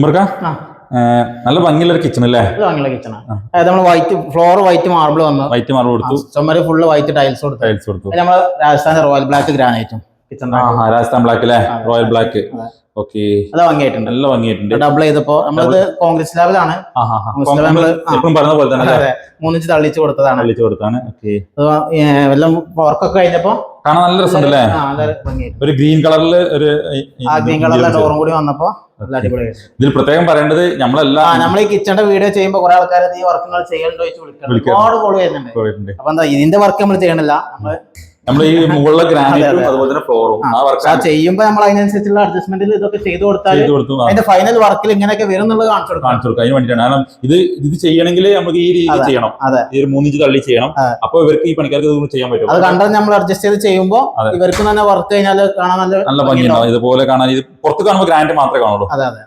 ഉമ്മർക്ക നല്ല ഭംഗിയുള്ള ഒരു കിച്ചൺ അല്ലേ? ഭംഗിയുള്ള കിച്ചൺ അതായത് നമ്മൾ വൈറ്റ് ഫ്ലോർ വൈറ്റ് മാർബിൾ വന്നു വൈറ്റ് മാർബിൾ കൊടുത്തു. ചുമര് ഫുള്ള് വൈറ്റ് ടൈൽസ് കൊടുത്തു. ടൈൽസ് കൊടുത്തു. നമ്മൾ രാജസ്ഥാൻ റോയൽ ബ്ലാക്ക് ഗ്രാനൈറ്റും കിച്ചൺ രാജസ്ഥാൻ ബ്ലാക്ക് അല്ലേ റോയൽ ബ്ലാക്ക്. ഓക്കെ അത് ഭംഗിയായിട്ടുണ്ട്. നല്ല ഭംഗിയായിട്ടുണ്ട്. ഡബിൾ ചെയ്തപ്പോ നമ്മളത് കോൺഗ്രസ് ലാബിലാണ്. എപ്പോഴും പറഞ്ഞ പോലെ തന്നെ മൂന്നിഞ്ച് തള്ളിച്ച് കൊടുത്തതാണ്. തള്ളിച്ച് കൊടുത്താണ് ഓക്കെ എല്ലാം വർക്കൊക്കെ കഴിഞ്ഞപ്പോ കാണാൻ നല്ല രസമുണ്ട് അല്ലേ? ഒരു ഗ്രീൻ കളറിൽ ഒരു ഗ്രീൻ കളറിലെ ഡോറും കൂടി വന്നപ്പോ ഇതിൽ പ്രത്യേകം പറയേണ്ടത് നമ്മളെല്ലാം നമ്മൾ ഈ കിച്ചണിന്റെ വീഡിയോ ചെയ്യുമ്പോൾ കുറെ ആൾക്കാർ ഈ വർക്കുകൾ ചെയ്യണ്ടോ ചോദിച്ചു വിളിക്കണം. വിളിക്കാം. ഒരുപാട് കോൾ വരുന്നുണ്ട്. അപ്പൊ എന്താ ഇതിന്റെ വർക്ക് നമ്മൾ ചെയ്യണില്ല. നമ്മൾ നമ്മൾ ഈ മുകളിലെ ഗ്രാനൈറ്റും അതെ, അതെ. അതുപോലെ തന്നെ ഫ്ലോറും ആ വർക്ക് ആ ചെയ്യുമ്പോ നമ്മൾ അതിനനുസരിച്ചുള്ള അഡ്ജസ്റ്റ്മെന്റിൽ ഇതൊക്കെ ചെയ്തു കൊടുത്താൽ അതിന്റെ ഫൈനൽ വർക്കിൽ ഇങ്ങനെയൊക്കെ വരും എന്നുള്ളത് കാണിച്ചു കൊടുക്കും. കാണിച്ചു കൊടുക്കും. അതിന് വേണ്ടിയിട്ടാണ്. കാരണം ഇത് ഇത് ചെയ്യണമെങ്കിൽ നമുക്ക് ഈ രീതിയിൽ ചെയ്യണം. ഈ ഒരു മൂന്നിഞ്ച് തള്ളി ചെയ്യണം. അപ്പൊ ഇവർക്ക് ഈ പണിക്കാർക്ക് ഇതൊന്നും ചെയ്യാൻ പറ്റും. അത് കണ്ടാൽ നമ്മൾ അഡ്ജസ്റ്റ് ചെയ്ത് ചെയ്യുമ്പോൾ ഇവർക്ക് തന്നെ വർക്ക് കഴിഞ്ഞാൽ കാണാൻ നല്ല നല്ല ഭംഗിയുണ്ടാവും. ഇതുപോലെ കാണാൻ ഇത് പുറത്ത് കാണുമ്പോൾ ഗ്രാൻഡ് മാത്രമേ കാണുള്ളൂ. അതെ അതെ.